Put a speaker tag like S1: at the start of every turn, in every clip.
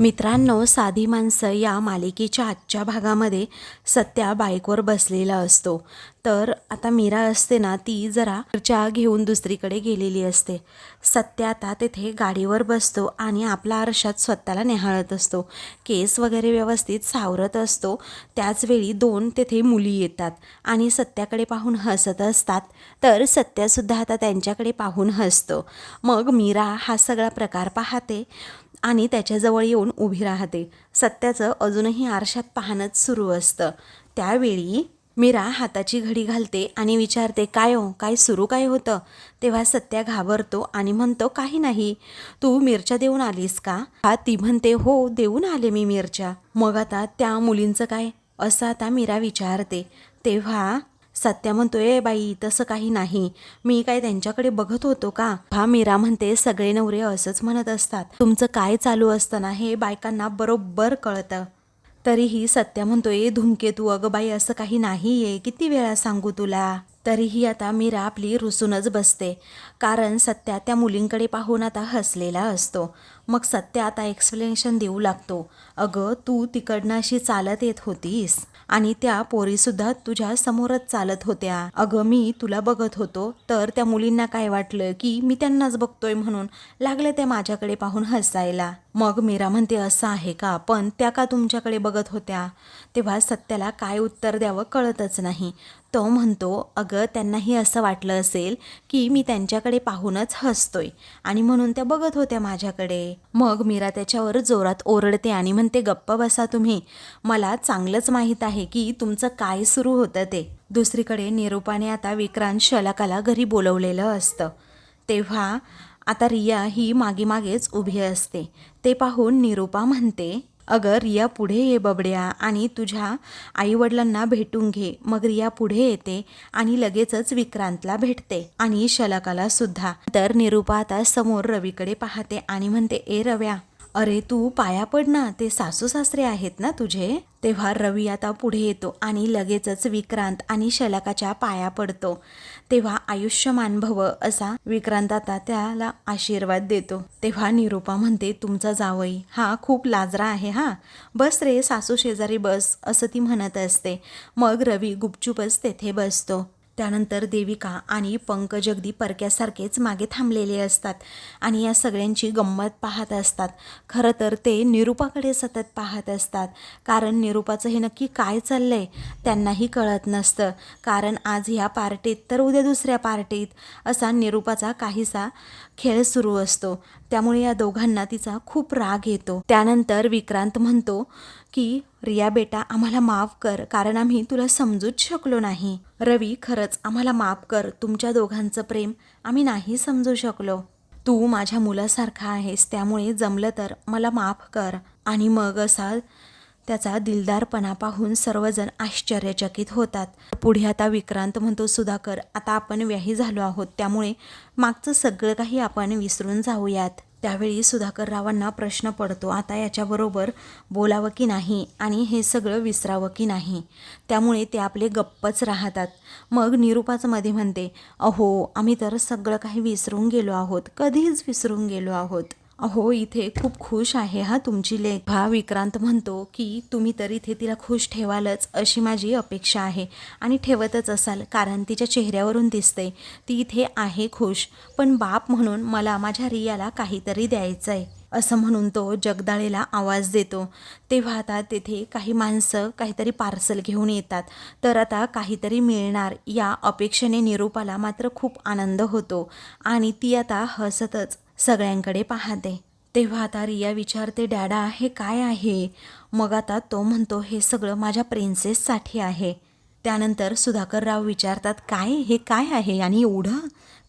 S1: मित्रांनो साधी माणसं या मालिकेच्या आजच्या भागामध्ये सत्या बाईकवर बसलेला असतो. तर आता मीरा असते ना ती जरा चहा घेऊन दुसरीकडे गेलेली असते. सत्या आता तेथे गाडीवर बसतो आणि आपला आरशात स्वतःला निहाळत असतो. केस वगैरे व्यवस्थित सावरत असतो. त्याचवेळी दोन तेथे मुली येतात आणि सत्याकडे पाहून हसत असतात. तर सत्यासुद्धा आता त्यांच्याकडे पाहून हसतो. मग मीरा हा सगळा प्रकार पाहते. आणि त्याच्याजवळ येऊन उभी राहते. सत्याचं अजूनही आरशात पाहणंच सुरू असतं. त्यावेळी मीरा हाताची घडी घालते आणि विचारते काय हो? काय सुरू काय होतं? तेव्हा सत्या घाबरतो आणि म्हणतो काही नाही. तू मिरच्या देऊन आलीस का? हा ती म्हणते हो देऊन आले मी मिरच्या. मग आता त्या मुलींचं काय? असं आता मीरा विचारते. तेव्हा सत्या म्हणतोय बाई तसं काही नाही. मी काय त्यांच्याकडे बघत होतो का? हा मीरा म्हणते सगळे नवरे असंच म्हणत असतात. तुमचं काय चालू असतं ना हे बायकांना बरोबर कळतं. तरीही सत्या म्हणतोय धुमकेतू अगं बाई असं काही नाही आहे किती वेळा सांगू तुला? तरीही आता मीरा आपली रुसूनच बसते. कारण सत्या त्या मुलींकडे पाहून आता हसलेला असतो. मग सत्या आता एक्सप्लेनेशन देऊ लागतो. अगं तू तिकडनं अशी चालत येत होतीस. आणि त्या पोरीसुद्धा तुझ्या समोरच चालत होत्या. अगं मी तुला बघत होतो तर त्या मुलींना काय वाटलं की मी त्यांनाच बघतोय म्हणून लागले ते माझ्याकडे पाहून हसायला. मग मीरा म्हणते असं आहे का? पण त्या का तुमच्याकडे बघत होत्या? तेव्हा सत्याला काय उत्तर द्यावं कळतच नाही. तो म्हणतो अगं त्यांनाही असं वाटलं असेल की मी त्यांच्याकडे पाहूनच हसतोय आणि म्हणून त्या बघत होत्या माझ्याकडे. मग मीरा त्याच्यावर जोरात ओरडते आणि म्हणते गप्प बसा तुम्ही. मला चांगलंच माहीत आहे की तुमचं काय सुरू होतं ते. दुसरीकडे निरूपाने आता विक्रांत शलाकाला घरी बोलवलेलं असतं. तेव्हा आता रिया ही मागे मागेच उभी असते. ते पाहून निरूपा म्हणते अगं रिया पुढे ये बबड्या आणि तुझ्या आईवडिलांना भेटून घे मग रिया पुढे येते आणि लगेचच विक्रांतला भेटते आणि शलाकाला सुद्धा. तर निरूपा आता समोर रवीकडे पाहते आणि म्हणते ए रव्या अरे तू पाया पड ना ते सासू सासरे आहेत ना तुझे? तेव्हा रवी आता पुढे येतो आणि लगेचच विक्रांत आणि शलाकाच्या पाया पडतो. तेव्हा आयुष्यमान भव असा विक्रांत आता त्याला आशीर्वाद देतो. तेव्हा निरूपा म्हणते तुमचा जावई हा खूप लाजरा आहे हा. बस रे सासू शेजारी बस असं ती म्हणत असते. मग रवी गुपचूपच तेथे बसतो. त्यानंतर देविका आणि पंकज अगदी परक्यासारखेच मागे थांबलेले असतात आणि या सगळ्यांची गंमत पाहत असतात. खरं तर ते निरूपाकडे सतत पाहत असतात. कारण निरूपाचं हे नक्की काय चाललं आहे त्यांनाही कळत नसतं. कारण आज ह्या पार्टीत तर उद्या दुसऱ्या पार्टीत असा निरूपाचा काहीसा खेळ सुरू असतो. त्यामुळे या दोघांना तिचा खूप राग येतो. त्यानंतर विक्रांत म्हणतो की रिया बेटा आम्हाला माफ कर कारण आम्ही तुला समजूच शकलो नाही. रवी खरंच आम्हाला माफ कर तुमच्या दोघांचं प्रेम आम्ही नाही समजू शकलो. तू माझ्या मुलासारखा आहेस त्यामुळे जमलं तर मला माफ कर. आणि मग असा त्याचा दिलदारपणा पाहून सर्वजण आश्चर्यचकित होतात. पुढे आता विक्रांत म्हणतो सुधाकर आता आपण व्याही झालो आहोत त्यामुळे मागचं सगळं काही आपण विसरून जाऊयात. त्यावेळी सुधाकररावांना प्रश्न पडतो आता याच्याबरोबर बोलावं की नाही आणि हे सगळं विसरावं की नाही? त्यामुळे ते आपले गप्पच राहतात. मग निरूपाचं मध्ये म्हणते अहो आम्ही तर सगळं काही विसरून गेलो आहोत कधीच विसरून गेलो आहोत. हो इथे खूप खुश आहे हा तुमची लेख. भा विक्रांत म्हणतो की तुम्ही तर इथे तिला खुश ठेवालच अशी माझी अपेक्षा आहे आणि ठेवतच असाल कारण तिच्या चेहऱ्यावरून दिसते. ती इथे आहे खुश पण बाप म्हणून मला माझ्या रियाला काहीतरी द्यायचं आहे असं म्हणून तो जगदाळेला आवाज देतो. तेव्हा आता तेथे काही माणसं काहीतरी पार्सल घेऊन येतात. तर आता काहीतरी मिळणार या अपेक्षेने निरूपाला मात्र खूप आनंद होतो आणि ती आता हसतच सगळ्यांकडे पाहते. तेव्हा आता रिया विचारते डॅडा हे काय आहे? मग आता तो म्हणतो हे सगळं माझ्या प्रिन्सेससाठी आहे. त्यानंतर सुधाकरराव विचारतात काय? हे काय आहे? आणि एवढं?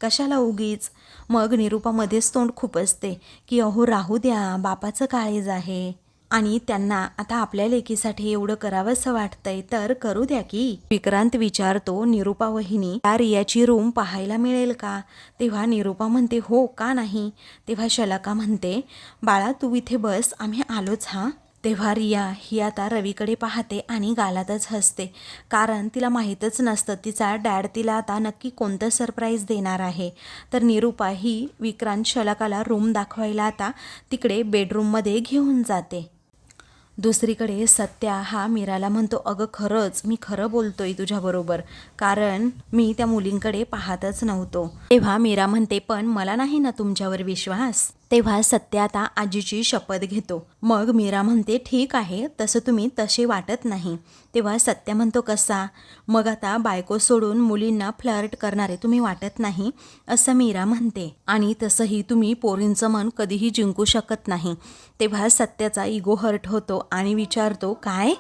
S1: कशाला उगीच? मग निरूपामध्येच तोंड खूप असते की अहो राहू द्या बापाचं काळेज आहे. आणि त्यांना आता आपल्या लेकीसाठी एवढं करावंसं वाटतंय तर करू द्या की. विक्रांत विचारतो निरूपा वहिनी त्या रियाची रूम पाहायला मिळेल का? तेव्हा निरूपा म्हणते हो का नाही? तेव्हा शलाका म्हणते बाळा तू इथे बस आम्ही आलोच हा? तेव्हा रिया ही आता रवीकडे पाहते आणि गालातच हसते. कारण तिला माहीतच नसतं तिचा डॅड तिला आता नक्की कोणतं सरप्राईज देणार आहे. तर निरूपा ही विक्रांत शलकाला रूम दाखवायला आता तिकडे बेडरूममध्ये घेऊन जाते. दुसरीकडे सत्या हा मीराला म्हणतो अगं खरंच मी खरं बोलतोय तुझ्याबरोबर कारण मी त्या मुलींकडे पाहतच नव्हतो. तेव्हा मीरा म्हणते पण मला नाही ना तुमच्यावर विश्वास? तेव्हा सत्य आता आजीची शपथ घेतो. मग मीरा म्हणते ठीक आहे तसं तुम्ही तसे वाटत नाही. तेव्हा सत्य म्हणतो कसा? मग आता बायको सोडून मुलींना फ्लर्ट करणारे तुम्ही वाटत नाही? असं मीरा म्हणते. आणि तसंही तुम्ही पोरींचं मन कधीही जिंकू शकत नाही. तेव्हा सत्याचा इगो हर्ट होतो आणि विचारतो काय?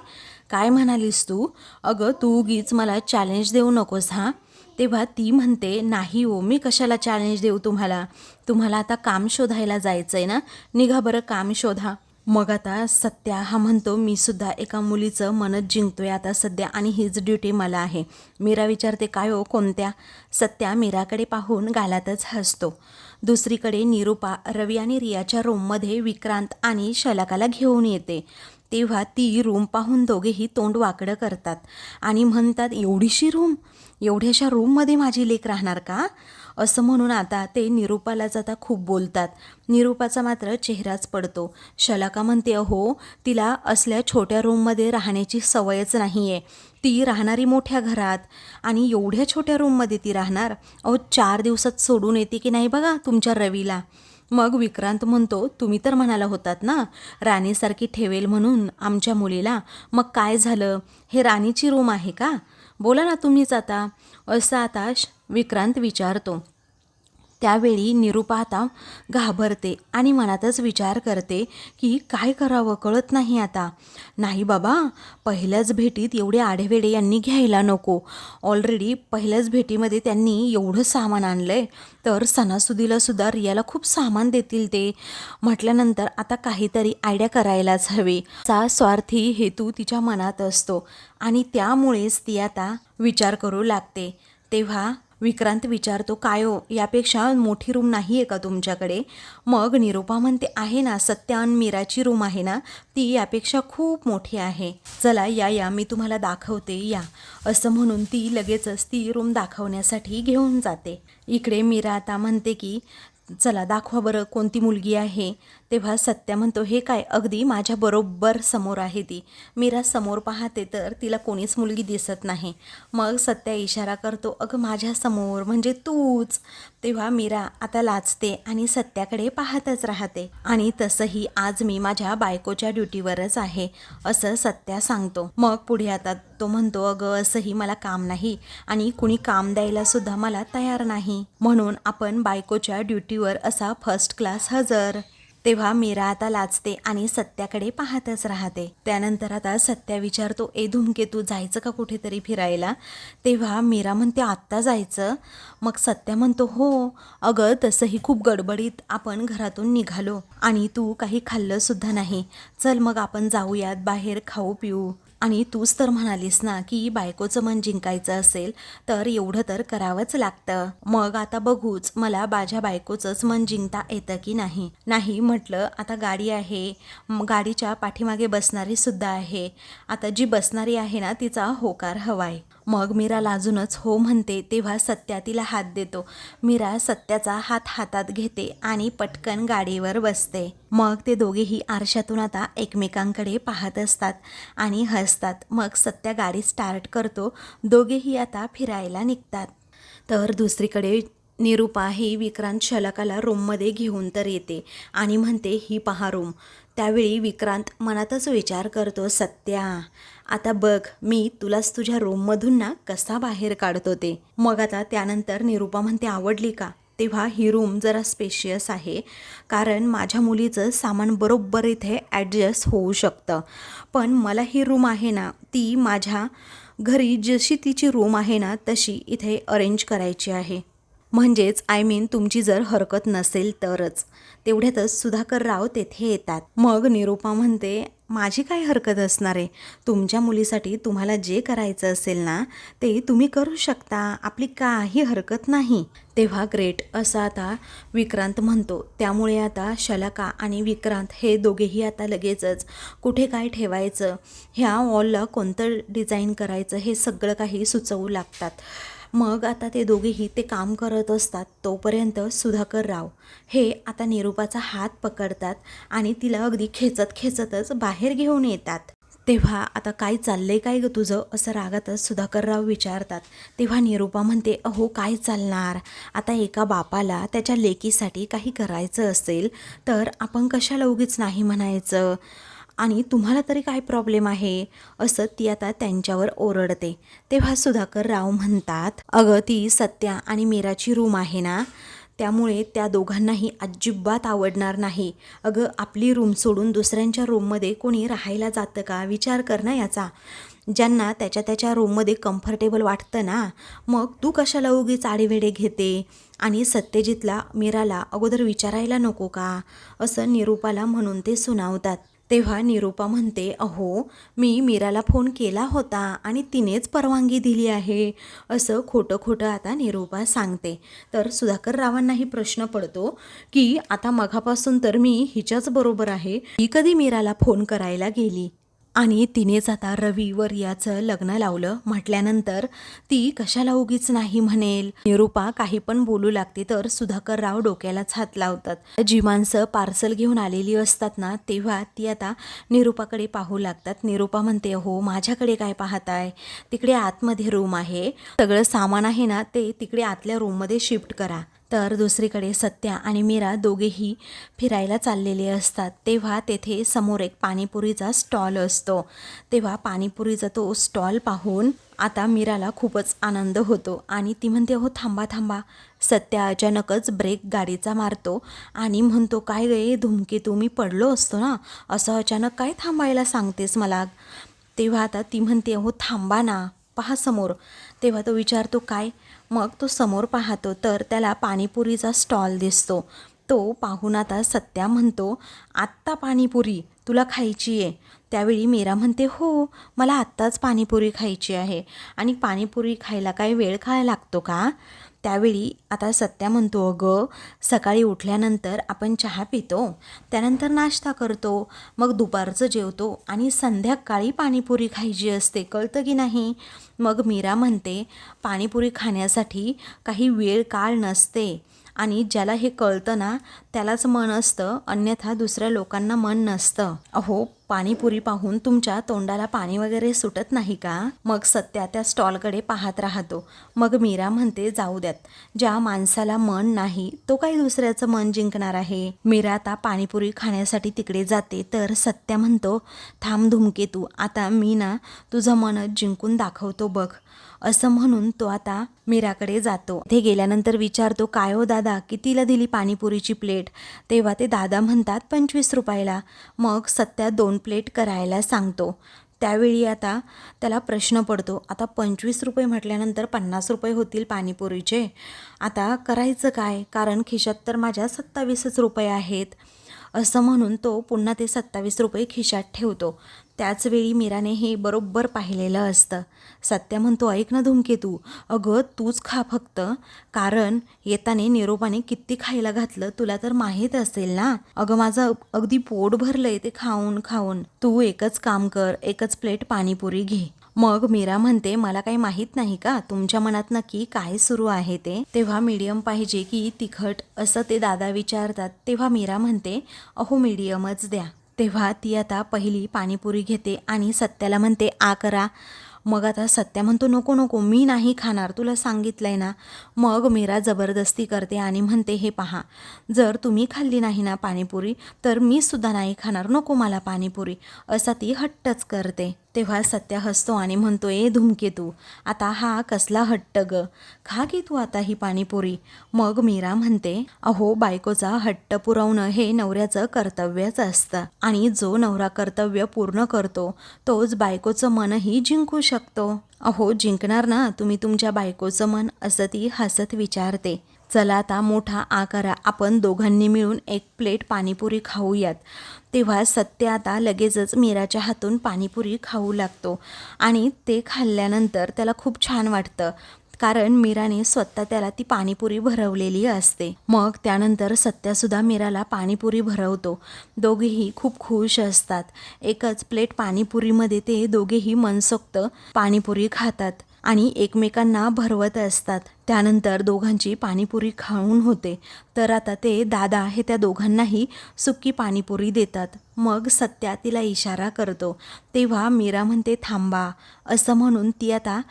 S1: काय म्हणालीस तू? अगं तू उगीच मला चॅलेंज देऊ नकोस हां? तेव्हा ती म्हणते नाही हो मी कशाला चॅलेंज देऊ तुम्हाला? तुम्हाला आता काम शोधायला जायचं आहे ना? निघा बरं काम शोधा. मग आता सत्या हा म्हणतो मी सुद्धा एका मुलीचं मनच जिंकतोय आता सध्या आणि हीच ड्युटी मला आहे. मीरा विचारते काय हो कोणत्या? सत्या मीराकडे पाहून गालातच हसतो. दुसरीकडे निरूपा रवी आणि रियाच्या रूममध्ये विक्रांत आणि शलाकाला घेऊन येते. तेव्हा ती रूम पाहून दोघेही तोंड वाकडं करतात आणि म्हणतात एवढीशी रूम एवढ्याशा रूममध्ये माझी लेक राहणार का? असं म्हणून आता ते निरूपालाच आता खूप बोलतात. निरूपाचा मात्र चेहराच पडतो. शलाका म्हणते अहो तिला असल्या छोट्या रूममध्ये राहण्याची सवयच नाही आहे ती राहणारी मोठ्या घरात. आणि एवढ्या छोट्या रूममध्ये ती राहणार? अहो चार दिवसात सोडून येते की नाही बघा तुमच्या रवीला? मग विक्रांत म्हणतो तुम्ही तर म्हणाला होतात ना राणीसारखी ठेवेल म्हणून आमच्या मुलीला. मग काय झालं? हे राणीची रूम आहे का? बोला ना तुम्हीच आता. असा आता विक्रांत विचारतो. त्यावेळी निरूपा आता घाबरते आणि मनातच विचार करते की काय करावं कळत नाही आता. नाही बाबा पहिल्याच भेटीत एवढे आढेवेडे यांनी घ्यायला नको. ऑलरेडी पहिल्याच भेटीमध्ये त्यांनी एवढं सामान आणलं आहे तर सणासुदीला सुद्धा रियाला खूप सामान देतील ते. म्हटल्यानंतर आता काहीतरी आयडिया करायलाच हवे. चा स्वार्थी हेतू तिच्या मनात असतो आणि त्यामुळेच ती आता विचार करू लागते. तेव्हा विक्रांत विचारतो काय हो यापेक्षा मोठी रूम नाही आहे का तुमच्याकडे? मग निरूपा म्हणते आहे ना सत्या आणि मीराची रूम आहे ना ती यापेक्षा खूप मोठी आहे. चला या या मी तुम्हाला दाखवते या. असं म्हणून ती लगेचच ती रूम दाखवण्यासाठी घेऊन जाते. इकडे मीरा आता म्हणते की चला दाखवा बरं कोणती मुलगी आहे. तेव्हा सत्या म्हणतो हे काय? अगदी माझ्या बरोबर समोर आहे ती. मीरा समोर पाहते तर तिला कोणीच मुलगी दिसत नाही. मग सत्या इशारा करतो अगं माझ्यासमोर म्हणजे तूच. तेव्हा मीरा आता लाचते आणि सत्याकडे पाहतच राहते. आणि तसंही आज मी माझ्या बायकोच्या ड्युटीवरच आहे असं सत्या सांगतो. मग पुढे आता तो म्हणतो अगं असंही मला काम नाही आणि कुणी काम द्यायला सुद्धा मला तयार नाही. म्हणून आपण बायकोच्या ड्युटीवर असा फर्स्ट क्लास हजर. तेव्हा मीरा आता लाचते आणि सत्याकडे पाहतच राहते. त्यानंतर आता सत्या विचारतो ए धूमकेतू जायचं का कुठेतरी फिरायला? तेव्हा मीरा म्हणते आत्ता जायचं. मग सत्या म्हणतो हो अगं तसंही खूप गडबडीत आपण घरातून निघालो आणि तू काही खाल्लं सुद्धा नाही. चल मग आपण जाऊयात बाहेर खाऊ पिऊ. आणि तूच तर म्हणालीस ना की बायकोचं मन जिंकायचं असेल तर एवढं तर करावंच लागतं. मग आता बघूच मला माझ्या बायकोचंच मन जिंकता येतं की नाही? नाही म्हटलं आता गाडी आहे. गाडीच्या पाठीमागे बसणारी सुद्धा आहे. आता जी बसणारी आहे ना तिचा होकार हवाय. मग मीरा लाजूनच हो म्हणते तेव्हा सत्या तिला हात देतो. मीरा सत्याचा हात हातात घेते आणि पटकन गाडीवर बसते. मग ते दोघेही आरशातून आता एकमेकांकडे पाहत असतात आणि हसतात. मग सत्या गाडी स्टार्ट करतो. दोघेही आता फिरायला निघतात. तर दुसरीकडे निरूपा ही विक्रांत शलकाला रूममध्ये घेऊन तर येते आणि म्हणते ही पहा रूम त्यावेळी विक्रांत मनातच विचार करतो सत्या आता बघ मी तुलाच तुझ्या रूममधून ना कसा बाहेर काढतो ते. मग आता त्यानंतर निरूपा म्हणते आवडली का? तेव्हा ही रूम जरा स्पेशियस आहे कारण माझ्या मुलीचं सामान बरोबर इथे ॲडजस्ट होऊ शकतं. पण मला ही रूम आहे ना ती माझ्या घरी जशी तिची रूम आहे ना तशी इथे अरेंज करायची आहे. म्हणजेच आय मीन तुमची जर हरकत नसेल तरच. तेवढ्यातच सुधाकर राव तेथे येतात. मग निरूपा म्हणते माझी काय हरकत असणार आहे? तुमच्या मुलीसाठी तुम्हाला जे करायचं असेल ना ते तुम्ही करू शकता. आपली काही हरकत नाही. तेव्हा ग्रेट असं आता विक्रांत म्हणतो. त्यामुळे आता शलाका आणि विक्रांत हे दोघेही आता लगेचच कुठे काय ठेवायचं? ह्या वॉलला कोणतं डिझाईन करायचं हे सगळं काही सुचवू लागतात. मग आता ते दोघेही ते काम करत असतात तोपर्यंत सुधाकर राव हे आता निरूपाचा हात पकडतात आणि तिला अगदी खेचत खेचतच बाहेर घेऊन येतात. तेव्हा आता काय चाललंय काय ग तुझं? असं रागातच सुधाकरराव विचारतात. तेव्हा निरूपा म्हणते अहो काय चालणार? आता एका बापाला त्याच्या लेकीसाठी काही करायचं असेल तर आपण कशाला उगीच नाही म्हणायचं? आणि तुम्हाला तरी काय प्रॉब्लेम आहे? असं ती आता त्यांच्यावर ओरडते. तेव्हा सुधाकर राव म्हणतात अगं ती सत्या आणि मीराची रूम आहे ना? त्यामुळे त्या दोघांनाही अजिबात आवडणार नाही. अगं आपली रूम सोडून दुसऱ्यांच्या रूममध्ये कोणी राहायला जातं का? विचार कर ना याचा. ज्यांना त्याच्या त्याच्या रूममध्ये कम्फर्टेबल वाटतं ना मग तू कशाला उगीच आडेवेडे घेते? आणि सत्यजितला मीराला अगोदर विचारायला नको का? असं निरूपाला म्हणून ते सुनावतात. तेव्हा निरूपा म्हणते अहो मी मीराला फोन केला होता आणि तिनेच परवानगी दिली आहे. असं खोटं खोटं आता निरूपा सांगते. तर सुधाकर रावांनाही प्रश्न पडतो की आता मघापासून तर मी हिच्याच बरोबर आहे. ही कधी मीराला फोन करायला गेली? आणि तिनेच आता रवीवर याचं लग्न लावलं. म्हटल्यानंतर ती कशाला उगीच नाही म्हणेल? निरूपा काही पण बोलू लागते तर सुधाकर राव डोक्यालाच हात लावतात. जी माणसं पार्सल घेऊन आलेली असतात ना तेव्हा ती आता निरूपाकडे पाहू लागतात. निरूपा म्हणते हो माझ्याकडे काय पाहताय? तिकडे आतमध्ये रूम आहे. सगळं सामान आहे ना ते तिकडे आतल्या रूममध्ये शिफ्ट करा. तर दुसरीकडे सत्या आणि मीरा दोघेही फिरायला चाललेले असतात. तेव्हा तेथे समोर एक पाणीपुरीचा स्टॉल असतो. तेव्हा पाणीपुरीचा तो स्टॉल पाहून आता मीराला खूपच आनंद होतो आणि ती म्हणते हो थांबा थांबा. सत्या अचानकच ब्रेक गाडीचा मारतो आणि म्हणतो काय गे धुमकेतू मी पडलो असतो ना. असं अचानक काय थांबायला सांगतेस मला? तेव्हा आता ती म्हणते हो थांबा ना. पहा समोर. तेव्हा तो विचारतो काय? मग तो समोर पाहतो तर त्याला पाणीपुरीचा स्टॉल दिसतो. तो पाहून आता सत्या म्हणतो आत्ता पाणीपुरी तुला खायची आहे. त्यावेळी मीरा म्हणते हो मला आत्ताच पाणीपुरी खायची आहे. आणि पाणीपुरी खायला काय वेळ खायला लागतो का? त्यावेळी आता सत्या म्हणतो अगं सकाळी उठल्यानंतर आपण चहा पितो त्यानंतर नाश्ता करतो मग दुपारचं जेवतो आणि संध्याकाळी पाणीपुरी खायची असते कळतं की नाही? मग मीरा म्हणते पाणीपुरी खाण्यासाठी काही वेळ काळ नसते आणि ज्याला हे कळतं ना त्यालाच मन असतं अन्यथा दुसऱ्या लोकांना मन नसतं. अहो पाणीपुरी पाहून तुमच्या तोंडाला पाणी वगैरे सुटत नाही का? मग सत्या त्या स्टॉलकडे पाहत राहतो. मग मीरा म्हणते जाऊ द्यात. ज्या माणसाला मन नाही तो काही दुसऱ्याचं मन जिंकणार आहे? मीरा आता पाणीपुरी खाण्यासाठी तिकडे जाते तर सत्या म्हणतो थांब धुमके तू. आता मी ना तुझं मन जिंकून दाखवतो बघ. असं म्हणून तो आता मीराकडे जातो. ते गेल्यानंतर विचारतो काय हो दादा कितीला दिली पाणीपुरीची प्लेट? तेव्हा ते दादा म्हणतात पंचवीस रुपयाला. मग सत्या दोन प्लेट करायला सांगतो. त्यावेळी आता त्याला प्रश्न पडतो. आता पंचवीस रुपये म्हटल्यानंतर पन्नास रुपये होतील पाणीपुरीचे. आता करायचं काय? कारण खिशात तर माझ्या सत्तावीसच रुपये आहेत. असं म्हणून तो पुन्हा ते सत्तावीस रुपये खिशात ठेवतो. त्याचवेळी मीराने हे बरोबर पाहिलेलं असतं. सत्या म्हणतो ऐक ना धूमकेतू अगं तूच खा फक्त. कारण येताने निरोपाने किती खायला घातलं तुला तर माहीत असेल ना. अगं माझं अगदी पोट भरलंय ते खाऊन खाऊन. तू एकच काम कर एकच प्लेट पाणीपुरी घे. मग मीरा म्हणते मला काही माहीत नाही का? तुमच्या मनात नक्की काय सुरू आहे ते? तेव्हा मीडियम पाहिजे की तिखट असं ते दादा विचारतात. तेव्हा मीरा म्हणते अहो मीडियमच द्या. तेव्हा ती आता पहिली पाणीपुरी घेते आणि सत्याला म्हणते आ करा. मग आता सत्या म्हणतो नको नको मी नाही खाणार तुला सांगितलंय ना. मग मीरा जबरदस्ती करते आणि म्हणते हे पहा जर तुम्ही खाल्ली नाही ना पाणीपुरी तर मी सुद्धा नाही खाणार नको मला पाणीपुरी. असा ती हट्टच करते. तेव्हा सत्या हसतो आणि म्हणतो ए धूमकेतू आता हा कसला हट्ट ग. खा की तू आता ही पाणीपुरी. मग मीरा म्हणते अहो बायकोचा हट्ट पुरवणं हे नवऱ्याचं कर्तव्यच असतं आणि जो नवरा कर्तव्य पूर्ण करतो तोच बायकोचं मनही जिंकू शकतो. अहो जिंकणार ना तुम्ही तुमच्या बायकोचं मन? असं ती हसत विचारते. चला आता मोठा आकारा आपण दोघांनी मिळून एक प्लेट पाणीपुरी खाऊयात. तेव्हा सत्य आता लगेचच मीराच्या हातून पाणीपुरी खाऊ लागतो आणि ते खाल्ल्यानंतर त्याला खूप छान वाटतं कारण मीराने स्वतः त्याला ती पाणीपुरी भरवलेली असते. मग त्यानंतर सत्यासुद्धा मीराला पाणीपुरी भरवतो. दोघेही खूप खुश असतात. एकच प्लेट पाणीपुरीमध्ये ते दोघेही मनसोक्त पाणीपुरी खातात. आणि एकमेकांना भरवत असतात. त्यानंतर दोघांची पाणीपुरी खाऊन होते. तर आता ते दादा हे त्या दोघांनाही सुक्की पाणीपुरी देतात. मग सत्या तिला इशारा करतो. तेव्हा मीरा म्हणते थांबा. असं म्हणून ती आता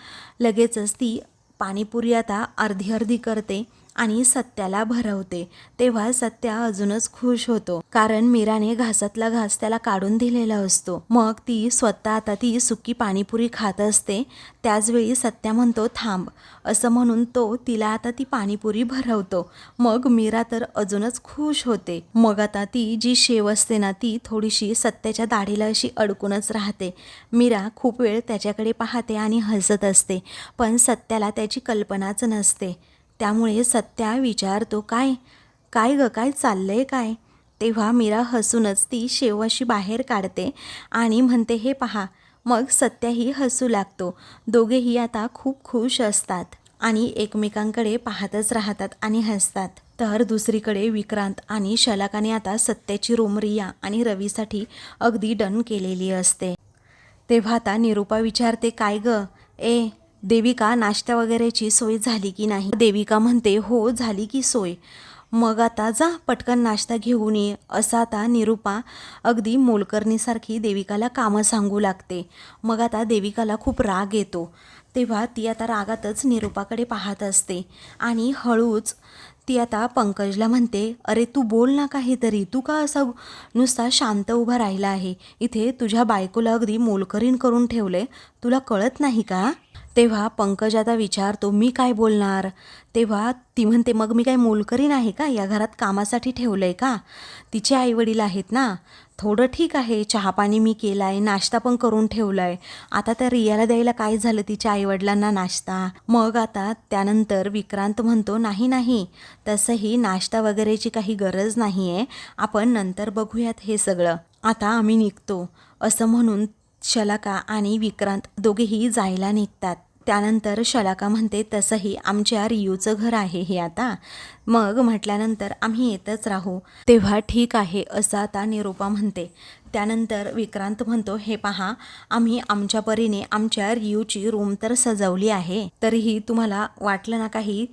S1: लगेचच ती पाणीपुरी आता अर्धी अर्धी करते. आणि सत्याला भरवते. तेव्हा सत्या अजूनच खुश होतो. कारण मीराने घासातला घास त्याला काढून दिलेला असतो. मग ती स्वतः आता ती सुकी पाणीपुरी खात असते. त्याचवेळी सत्या म्हणतो थांब. असं म्हणून तो तिला आता ती पाणीपुरी भरवतो. मग मीरा तर अजूनच खुश होते. मग आता ती जी शेव असते ना ती थोडीशी सत्याच्या दाढीला अशी अडकूनच राहते. मीरा खूप वेळ त्याच्याकडे पाहते आणि हसत असते. पण सत्याला त्याची कल्पनाच नसते. त्यामुळे सत्या विचारतो काय? काय ग? काय चाललंय काय? तेव्हा मीरा हसूनच ती शेवशी बाहेर काढते आणि म्हणते हे पहा मग सत्याही हसू लागतो. दोघेही आता खूप खुश असतात आणि एकमेकांकडे पाहतच राहतात आणि हसतात. तर दुसरीकडे विक्रांत आणि शलाकाने आता सत्याची रोमरिया आणि रवीसाठी अगदी डन केलेली असते. तेव्हा आता निरूपा विचारते काय ग? ए देविका नाश्ता वगैरेची सोय झाली की नाही? देविका म्हणते हो झाली की सोय. मग आता जा पटकन नाश्ता घेऊन ये असं आता निरूपा अगदी मोलकरणीसारखी देविकाला कामं सांगू लागते. मग आता देविकाला खूप राग येतो. तेव्हा ती आता रागातच निरूपाकडे पाहत असते. आणि हळूच ती आता पंकजला म्हणते अरे तू बोल ना काहीतरी. तू का असा नुसता शांत उभा राहिला आहे? इथे तुझ्या बायकोला अगदी मोलकरीण करून ठेवलं आहे तुला कळत नाही का? तेव्हा पंकजाचा विचारतो मी काय बोलणार? तेव्हा ती म्हणते मग मी काय मोलकरीन आहे का? या घरात कामासाठी ठेवलं आहे का? तिचे आईवडील आहेत ना? थोडं ठीक आहे चहापाणी मी केला आहे नाश्ता पण करून ठेवला आहे आता त्या रियाला द्यायला काय झालं तिच्या आईवडिलांना नाश्ता? मग आता त्यानंतर विक्रांत म्हणतो नाही नाही. तसंही नाश्ता वगैरेची काही गरज नाही आहे आपण नंतर बघूयात हे सगळं. आता आम्ही निघतो. असं म्हणून शलाका आणि विक्रांत दोघेही जायला निघतात. त्यानंतर शलाका म्हणते तसंही आमच्या रियूचं घर आहे हे आता. मग म्हटल्यानंतर आम्ही येतच राहू. तेव्हा ठीक आहे असं आता निरूपा म्हणते. त्यानंतर विक्रांत म्हणतो हे पहा आम्ही आमच्या परीने आमच्या रियूची रूम तर सजवली आहे. तरीही तुम्हाला वाटलं ना काही?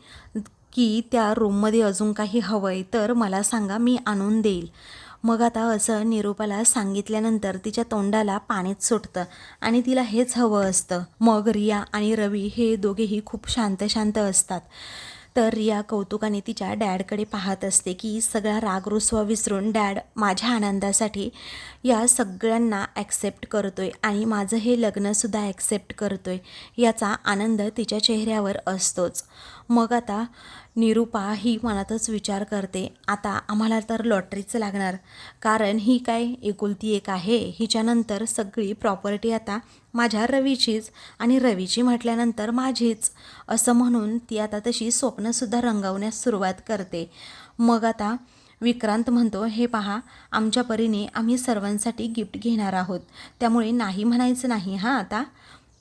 S1: की त्या रूममध्ये अजून काही हवं आहे तर मला सांगा मी आणून देईल. मग आता असं निरूपाला सांगितल्यानंतर तिच्या तोंडाला पाणीच सुटतं आणि तिला हेच हवं असतं. मग रिया आणि रवी हे दोघेही खूप शांत शांत असतात. तर रिया कौतुकाने तिच्या डॅडकडे पाहत असते की सगळा राग रुसवा विसरून डॅड माझ्या आनंदासाठी या सगळ्यांना ॲक्सेप्ट करतोय आणि माझं हे लग्नसुद्धा ॲक्सेप्ट करतोय याचा आनंद तिच्या चेहऱ्यावर असतोच. मग आता निरूपा ही मनातच विचार करते आता आम्हाला तर लॉटरीच लागणार. कारण ही काय एकुलती एक आहे हिच्यानंतर सगळी प्रॉपर्टी आता माझ्या रवीचीच आणि रवीची म्हटल्यानंतर माझीच. असं म्हणून ती आता तशी स्वप्नसुद्धा रंगवण्यास सुरुवात करते. मग आता विक्रांत म्हणतो हे पहा आमच्या परीने आम्ही सर्वांसाठी गिफ्ट घेणार आहोत. त्यामुळे नाही म्हणायचं नाही हां आता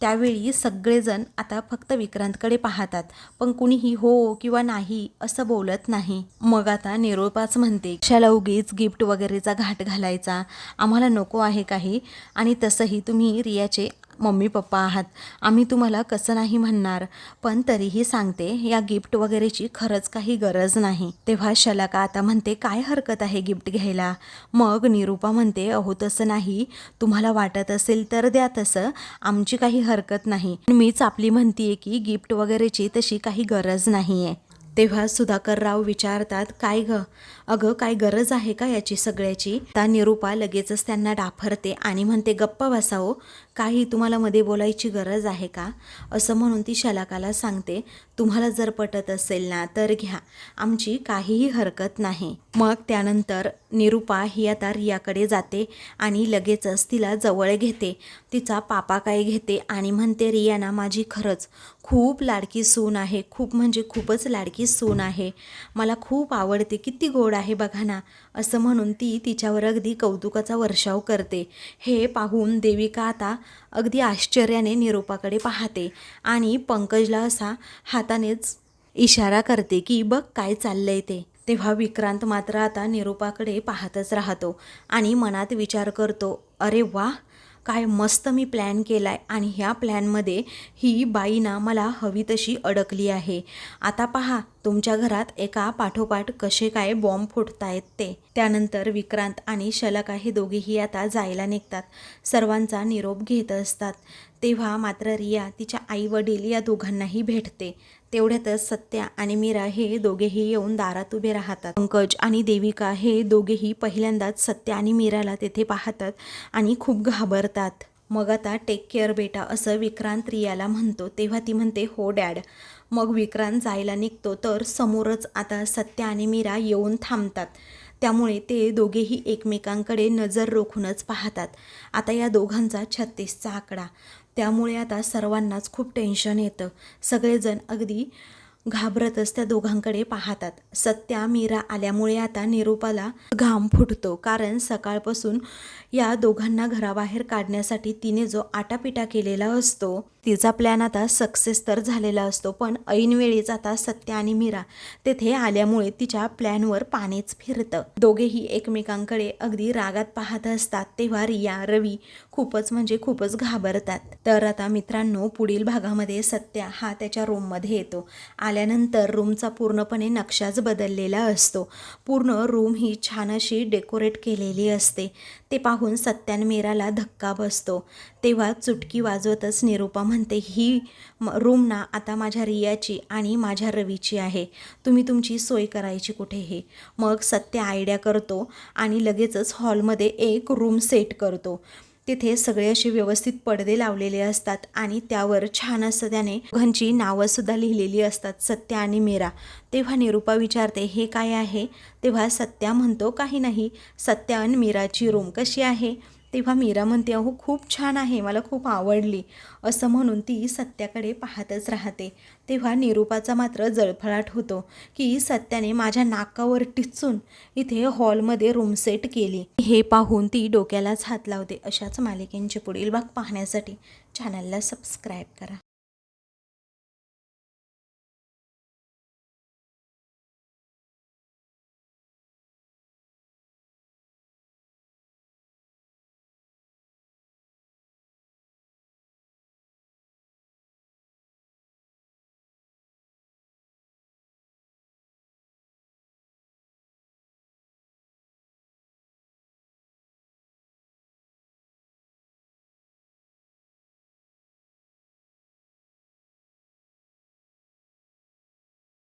S1: त्यावेळी सगळेजण आता फक्त विक्रांतकडे पाहतात. पण कुणीही हो किंवा नाही असं बोलत नाही. मग आता निरोपाच म्हणते कशाला उगीच गिफ्ट वगैरेचा घाट घालायचा? आम्हाला नको आहे काही. आणि तसंही तुम्ही रियाचे मम्मी पप्पा आहात. आम्ही तुम्हाला कसं नाही म्हणणार पण तरीही सांगते या गिफ्ट वगैरेची खरंच काही गरज नाही. तेव्हा शलाका आता म्हणते काय हरकत आहे गिफ्ट घ्यायला? मग निरूपा म्हणते अहो तसं नाही. तुम्हाला वाटत असेल तर द्या तसं. आमची काही हरकत नाही. मीच आपली म्हणतीये की गिफ्ट वगैरेची तशी काही गरज नाही आहे तेव्हा सुधाकरराव विचारतात काय गं? अगं काय गरज आहे का याची सगळ्याची? त्या निरूपा लगेचच त्यांना डाफरते आणि म्हणते गप्प बसावो हो. काही तुम्हाला मध्ये बोलायची गरज आहे का? असं म्हणून ती शलाकाला सांगते तुम्हाला जर पटत असेल ना तर घ्या. आमची काहीही हरकत नाही. मग त्यानंतर निरुपा ही आता रियाकडे जाते आणि लगेचच तिला जवळ घेते. तिचा पापा काय घेते आणि म्हणते रियाना माझी खरंच खूप लाडकी सून आहे. खूप म्हणजे खूपच लाडकी सून आहे. मला खूप आवडते. किती गोड आहे बघा ना. असं म्हणून ती तिच्यावर अगदी कौतुकाचा वर्षाव करते. हे पाहून देविका आता अगदी आश्चर्याने निरूपाकडे पाहते आणि पंकजला असा हातानेच इशारा करते की बघ काय चाललंय ते. तेव्हा विक्रांत मात्र आता निरूपाकडे पाहतच राहतो आणि मनात विचार करतो अरे वा काय मस्त मी प्लॅन केला आहे आणि ह्या प्लॅनमध्ये ही बाई ना मला हवी तशी अडकली आहे. आता पहा तुमच्या घरात एका पाठोपाठ कसे काय बॉम्ब फुटतायत ते. त्यानंतर विक्रांत आणि शलका हे दोघेही आता जायला निघतात. सर्वांचा निरोप घेत असतात. तेव्हा मात्र रिया तिच्या आई वडील या दोघांनाही भेटते. तेवढ्यातच सत्या आणि मीरा हे दोघेही येऊन दारात उभे राहतात. पंकज आणि देविका हे दोघेही पहिल्यांदाच सत्या आणि मीराला तेथे पाहतात आणि खूप घाबरतात. मग आता टेक केअर बेटा असं विक्रांत रियाला म्हणतो तेव्हा ती म्हणते हो डॅड मग विक्रांत जायला निघतो तर समोरच आता सत्या आणि मीरा येऊन थांबतात. त्यामुळे ते दोघेही एकमेकांकडे नजर रोखूनच पाहतात. आता या दोघांचा छत्तीसचा आकडा. त्यामुळे आता सर्वांनाच खूप टेन्शन येतं. सगळेजण अगदी घाबरतच त्या दोघांकडे पाहतात. सत्या मीरा आल्यामुळे आता निरूपाला घाम फुटतो. कारण सकाळपासून या दोघांना घराबाहेर काढण्यासाठी तिने जो आटापिटा केलेला असतो तिचा प्लॅन आता सक्सेस तर झालेला असतो पण ऐनवेळीच आता सत्या आणि मीरा तेथे आल्यामुळे तिच्या प्लॅनवर पाणीच फिरतं. दोघेही एकमेकांकडे अगदी रागात पाहत असतात. तेव्हा रिया रवी खूपच म्हणजे खूपच घाबरतात. तर आता मित्रांनो पुढील भागामध्ये सत्या हा त्याच्या रूममध्ये येतो. आल्यानंतर रूमचा पूर्णपणे नक्षाच बदललेला असतो. पूर्ण रूम ही छान अशी डेकोरेट केलेली असते. ते पाहून सत्यान मीराला धक्का बसतो. तेव्हा चुटकी वाजवतच निरूपा म्हणते ही म- रूम ना आता माझ्या रियाची आणि माझ्या रवीची आहे. तुम्ही तुमची सोय करायची कुठेही मग सत्य आयडिया करतो आणि लगेचच हॉलमध्ये एक रूम सेट करतो. तिथे सगळे असे व्यवस्थित पडदे लावलेले असतात आणि त्यावर छान असं त्याने दोघांची नावंसुद्धा लिहिलेली असतात सत्या आणि मीरा. तेव्हा निरूपा विचारते हे काय आहे? तेव्हा सत्या म्हणतो काही नाही. सत्या आणि मीराची रूम कशी आहे? तेव्हा मीरा म्हणते अहो खूप छान आहे मला खूप आवडली. असं म्हणून ती सत्याकडे पाहतच राहते. तेव्हा निरूपाचा मात्र जळफळाट होतो की सत्याने माझ्या नाकावर टिचून इथे हॉलमध्ये रूम सेट केली. हे पाहून ती डोक्यालाच हात लावते अशाच मालिकेंचे पुढील भाग पाहण्यासाठी चॅनलला सबस्क्राईब करा.